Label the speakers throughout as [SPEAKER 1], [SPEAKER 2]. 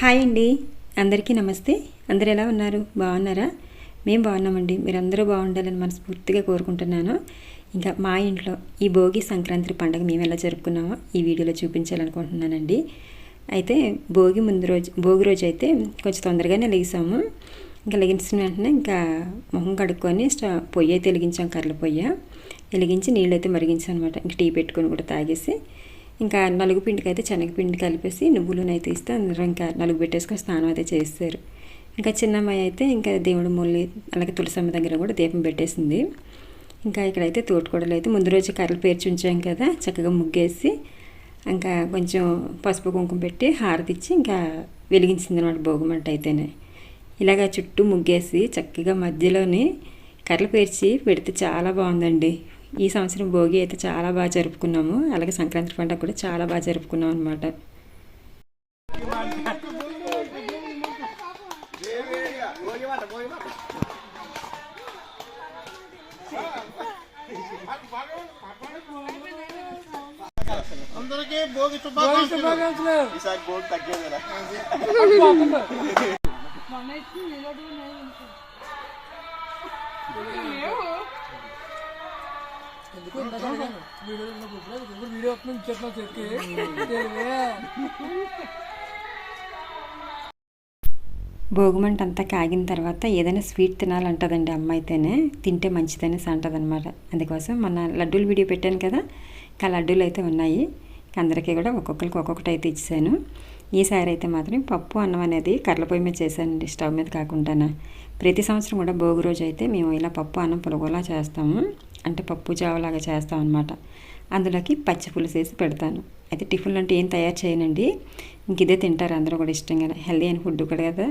[SPEAKER 1] Hi అండి. అందరికీ నమస్తే. అందరు ఎలా ఉన్నారు? బాగున్నారా? మేము బాగున్నామండి. మీరందరూ బాగుండాలని మనస్ఫూర్తిగా కోరుకుంటున్నాను. ఇంకా మా ఇంట్లో ఈ భోగి సంక్రాంతి పండుగ మేము ఎలా జరుపుకున్నామో ఈ వీడియోలో చూపించాలనుకుంటున్నానండి. అయితే భోగి ముందు రోజు భోగి రోజు అయితే కొంచెం తొందరగానే లెగిసాము. ఇంకా లెగించిన వెంటనే ఇంకా మొహం కడుక్కొని స్టా పొయ్యి అయితే వెలిగించాం కర్రల పొయ్య. వెలిగించి నీళ్ళు అయితే మరిగించాం అనమాట ఇంకా టీ పెట్టుకొని కూడా తాగేసి ఇంకా నలుగు పిండికి అయితే శనగపిండి కలిపేసి నువ్వులను అయితే ఇస్తే అందరూ ఇంకా నలుగు పెట్టేసుకొని స్నానం అయితే చేస్తారు. ఇంకా చిన్నమ్మాయి అయితే ఇంకా దేవుడు ముల్లి అలాగే తులసమ్మ దగ్గర కూడా దీపం పెట్టేసింది. ఇంకా ఇక్కడైతే తోటకూడలు అయితే ముందు రోజు కర్రలు పేర్చి ఉంచాం కదా చక్కగా ముగ్గేసి ఇంకా కొంచెం పసుపు కుంకుమ పెట్టి హారతి ఇచ్చి ఇంకా వెలిగించింది అనమాట భోగమంట అయితేనే. ఇలాగ చుట్టూ ముగ్గేసి చక్కగా మధ్యలోని కర్రలు పేర్చి పెడితే చాలా బాగుందండి. ఈ సంవత్సరం భోగి అయితే చాలా బాగా జరుపుకున్నాము. అలాగే సంక్రాంతి పండుగ కూడా చాలా బాగా జరుపుకున్నాం అనమాట
[SPEAKER 2] అందరికీ భోగి శుభాకాంక్షలు. ఈసారి భోగి తగ్గేదేనా
[SPEAKER 3] వీడియో చెక్కి
[SPEAKER 1] భోగిమంట అంతా కాగిన తర్వాత ఏదైనా స్వీట్ తినాలంటదండి అమ్మ అయితేనే తింటే మంచిదనేసి అంటదనమాట అందుకోసం మన లడ్డూలు వీడియో పెట్టాను కదా ఇంకా లడ్డూలు అయితే ఉన్నాయి. అందరికీ కూడా ఒక్కొక్కరికి ఒక్కొక్కటి అయితే ఇచ్చాను ఈసారి అయితే మాత్రం పప్పు అన్నం అనేది కర్ల పొయ్యి మీద చేశానండి స్టవ్ మీద కాకుండా ప్రతి సంవత్సరం కూడా భోగి రోజు అయితే మేము ఇలా పప్పు అన్నం పులగోలా చేస్తాము. అంటే పప్పు జావలాగా చేస్తాం అనమాట అందులోకి పచ్చి పులుసు వేసి పెడతాను. అయితే టిఫిన్లు అంటే ఏం తయారు చేయనండి. ఇంక ఇదే తింటారు అందరూ కూడా ఇష్టంగా హెల్దీ అయిన ఫుడ్ కూడా కదా.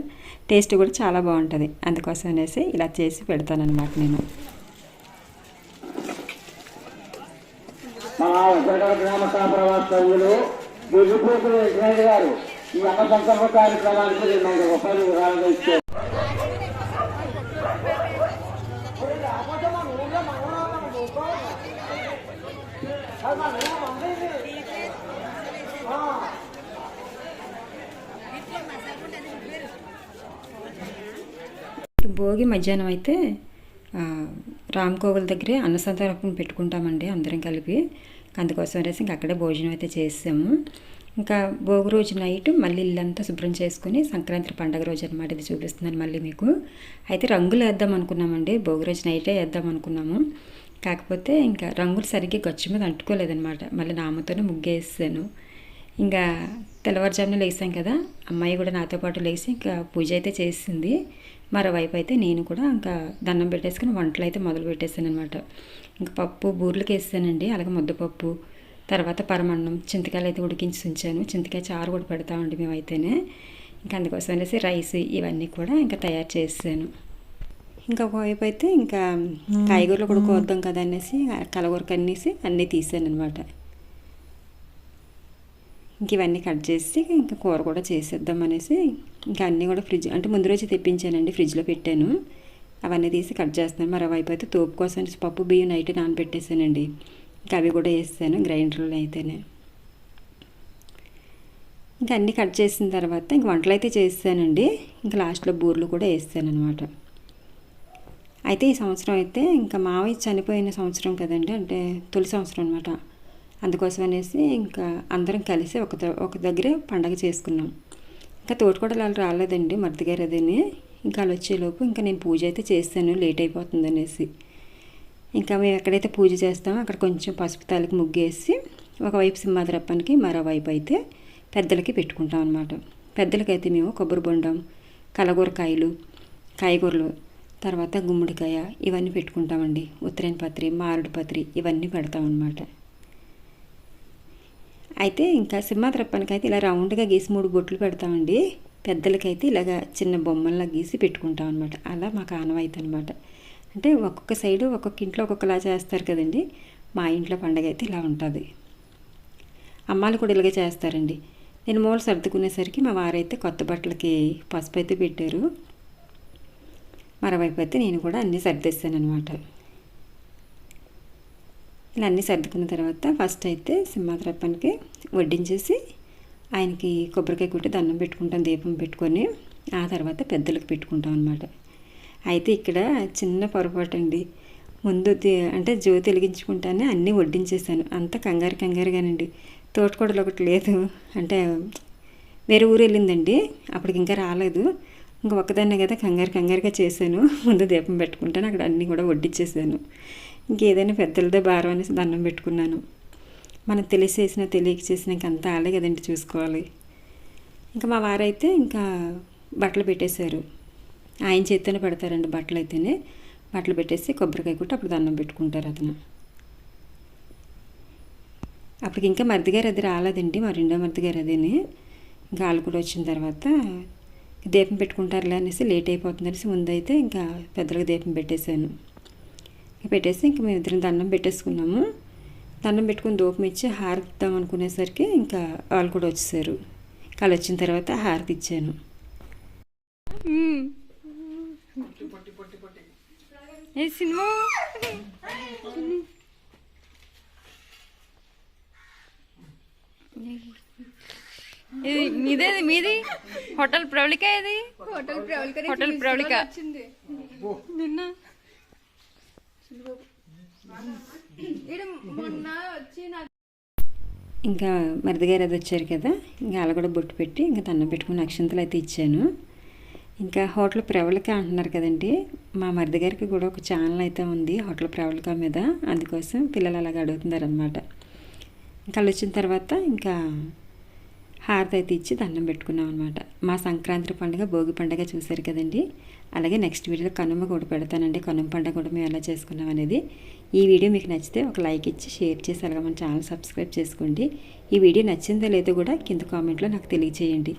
[SPEAKER 1] టేస్ట్ కూడా చాలా బాగుంటుంది. అందుకోసం అనేసి ఇలా చేసి పెడతాను అనమాట నేను.
[SPEAKER 4] మా ఉత్తరగడ గ్రామ గారు ఈ అన్న సంకల్ప కార్యక్రమానికి రెండు వందల రూపాయలు విరాళంగా ఇచ్చారు.
[SPEAKER 1] భోగి మధ్యాహ్నం అయితే రామ్ కోవిల్ దగ్గరే అన్నసంతర్పణ పెట్టుకుంటామండి అందరం కలిపి. అందుకోసం అనేసి ఇంక అక్కడే భోజనం అయితే చేసాము ఇంకా భోగి రోజు నైట్ మళ్ళీ ఇల్లంతా శుభ్రం చేసుకుని సంక్రాంతి పండగ రోజు అనమాట ఇది చూపిస్తున్నాను మళ్ళీ మీకు. అయితే రంగులు వేద్దాం అనుకున్నామండి. భోగి రోజు నైటే వేద్దాం అనుకున్నాము. కాకపోతే ఇంకా రంగులు సరిగ్గా గచ్చు మీద అంటుకోలేదనమాట మళ్ళీ నామతోనే ముగ్గేసాను. ఇంకా తెల్లవారుజామున లేసాం కదా అమ్మాయి కూడా నాతో పాటు లేచి ఇంకా పూజ అయితే చేసింది. మరోవైపు అయితే నేను కూడా ఇంకా దండం పెట్టేసుకుని వంటలు అయితే మొదలు పెట్టేసాను అనమాట ఇంకా పప్పు బూర్లకి వేసానండి అలాగే ముద్దపప్పు తర్వాత పరమన్నం చింతకాయలు అయితే ఉడికించి ఉంచాను. చింతకాయ చారు కూడా పెడతామండి మేమైతేనే. ఇంకా అందుకోసం అనేసి రైస్ ఇవన్నీ కూడా ఇంకా తయారు చేసాను ఇంకా ఒకవైపు అయితే ఇంకా కాయగూరలు కూడా కోద్దాం కదా అనేసి కలగూరకు అనేసి అన్నీ తీసాను అనమాట ఇంక ఇవన్నీ కట్ చేసి ఇంకా కూర కూడా చేసేద్దాం అనేసి ఇంకా అన్నీ కూడా ఫ్రిడ్జ్ అంటే ముందు రోజు తెప్పించానండి ఫ్రిడ్జ్లో పెట్టాను. అవన్నీ తీసి కట్ చేస్తున్నాను. మరోవైపు అయితే తోపు కోసం పప్పు బియ్యం నైట్ నానబెట్టేసానండి. ఇంకా అవి కూడా వేస్తాను గ్రైండర్లో అయితేనే. ఇంకా అన్నీ కట్ చేసిన తర్వాత ఇంక వంటలు అయితే చేసానండి ఇంకా లాస్ట్లో బూర్లు కూడా వేస్తాను అనమాట అయితే ఈ సంవత్సరం అయితే ఇంకా మావయ్య చనిపోయిన సంవత్సరం కదండి అంటే తొలి సంవత్సరం అనమాట అందుకోసం అనేసి ఇంకా అందరం కలిసి ఒక ద- ఒక దగ్గరే పండగ చేసుకున్నాం. ఇంకా తోటకూడలు వాళ్ళు రాలేదండి మర్దిగారు అదని. ఇంకా వాళ్ళు వచ్చేలోపు ఇంకా నేను పూజ అయితే చేస్తాను లేట్ అయిపోతుంది అనేసి. ఇంకా మేము ఎక్కడైతే పూజ చేస్తామో అక్కడ కొంచెం పసుపు తాలికి ముగ్గేసి ఒకవైపు సింహాద్రప్పానికి మరోవైపు అయితే పెద్దలకి పెట్టుకుంటాం అనమాట పెద్దలకైతే మేము కొబ్బరి బొండం కలగూరకాయలు కాయగూరలు తర్వాత గుమ్మడికాయ ఇవన్నీ పెట్టుకుంటామండి. ఉత్తరాయణ పత్రి మారుడు పత్రి ఇవన్నీ పెడతామన్నమాట. అయితే ఇంకా సింహాద్రప్పనికి అయితే ఇలా రౌండ్గా గీసి మూడు బొట్లు పెడతామండి. పెద్దలకైతే ఇలాగ చిన్న బొమ్మల్లా గీసి పెట్టుకుంటాం అనమాట అలా మాకు ఆనవాయితీ అనమాట అంటే ఒక్కొక్క సైడు ఒక్కొక్క ఇంట్లో ఒక్కొక్కలా చేస్తారు కదండి. మా ఇంట్లో పండగ అయితే ఇలా ఉంటుంది. అమ్మాలు కూడా ఇలాగే చేస్తారండి. నేను మూల సర్దుకునేసరికి మా వారైతే కొత్త బట్టలకి పసుపు అయితే పెట్టారు. మరోవైపు అయితే నేను కూడా అన్నీ సర్దేశాను అనమాట ఇలా అన్నీ సర్దుకున్న తర్వాత ఫస్ట్ అయితే సింహాద్రప్పనికి వడ్డించేసి ఆయనకి కొబ్బరికాయ కొట్టి దండం పెట్టుకుంటాం దీపం పెట్టుకొని ఆ తర్వాత పెద్దలకు పెట్టుకుంటాం అనమాట అయితే ఇక్కడ చిన్న పొరపాటు అండి ముందు అంటే జ్యోతి వెలిగించుకుంటానే అన్నీ వడ్డించేసాను అంత కంగారు కంగారుగానండి. తోటకూడలు ఒకటి లేదు. అంటే వేరే ఊరు వెళ్ళిందండి. అప్పటికి ఇంకా రాలేదు. ఇంకా ఒక్కదాన్నే కదా కంగారు కంగారుగా చేశాను. ముందు దీపం పెట్టుకుంటాను అక్కడ అన్నీ కూడా వడ్డించేసాను ఇంకేదైనా పెద్దలదే భారం అనేసి దండం పెట్టుకున్నాను. మనం తెలిసేసిన తెలియక చేసినా ఇంకా అంతా ఆలే కదండి చూసుకోవాలి. ఇంకా మా వారైతే ఇంకా బట్టలు పెట్టేశారు. ఆయన చేత్తోనే పెడతారండి బట్టలు అయితేనే బట్టలు పెట్టేసి కొబ్బరికాయ కొట్టి అప్పుడు దండం పెట్టుకుంటారు అతను. అప్పటికి ఇంకా మరిది గారు అది రాలేదండి మా రెండో మరిది గారు అదేని. ఇంకా వాళ్ళు కూడా వచ్చిన తర్వాత దీపం పెట్టుకుంటారులే అనేసి లేట్ అయిపోతుంది అనేసి ముందైతే ఇంకా పెద్దలకు దీపం పెట్టేశాను. ఇంకా పెట్టేసి ఇంకా మేము ఇద్దరం దండం పెట్టేసుకున్నాము. దండం పెట్టుకుని దూపం ఇచ్చి హారతిద్దాం అనుకునేసరికి ఇంకా వాళ్ళు కూడా వచ్చేసారు. వాళ్ళు వచ్చిన తర్వాత హారతి ఇచ్చాను.
[SPEAKER 5] ఏ సినిమా ఇది మీదేది? మీది? హోటల్ ప్రవళిక ఇది
[SPEAKER 6] హోటల్ ప్రవళిక
[SPEAKER 5] హోటల్ ప్రవళిక
[SPEAKER 6] వచ్చింది
[SPEAKER 5] నిన్న.
[SPEAKER 6] ఈడ మొన్న వచ్చి నాకు
[SPEAKER 1] ఇంకా మరిది గారు అది వచ్చారు కదా ఇంకా వాళ్ళు కూడా బొట్టు పెట్టి ఇంకా దండం పెట్టుకుని అక్షంతలు అయితే ఇచ్చాను. ఇంకా హోటల్ ప్రవళిక అంటున్నారు కదండి మా మరిది గారికి కూడా ఒక ఛానల్ అయితే ఉంది హోటల్ ప్రవళిక మీద అందుకోసం పిల్లలు అలాగ అడుగుతున్నారనమాట ఇంకా వాళ్ళు వచ్చిన తర్వాత ఇంకా హారతి అయితే ఇచ్చి దండం పెట్టుకున్నాం అనమాట మా సంక్రాంతి పండుగ భోగి పండుగ చూశారు కదండి. అలాగే నెక్స్ట్ వీడియోలో కనుమ కూడా పెడతానండి. కనుమ పండుగ కూడా మేము ఎలా చేసుకున్నాం అనేది. ఈ వీడియో మీకు నచ్చితే ఒక లైక్ ఇచ్చి షేర్ చేసి అలాగే మన ఛానల్ సబ్స్క్రైబ్ చేసుకోండి. ఈ వీడియో నచ్చిందో లేదో కూడా కింద కామెంట్లో నాకు తెలియచేయండి.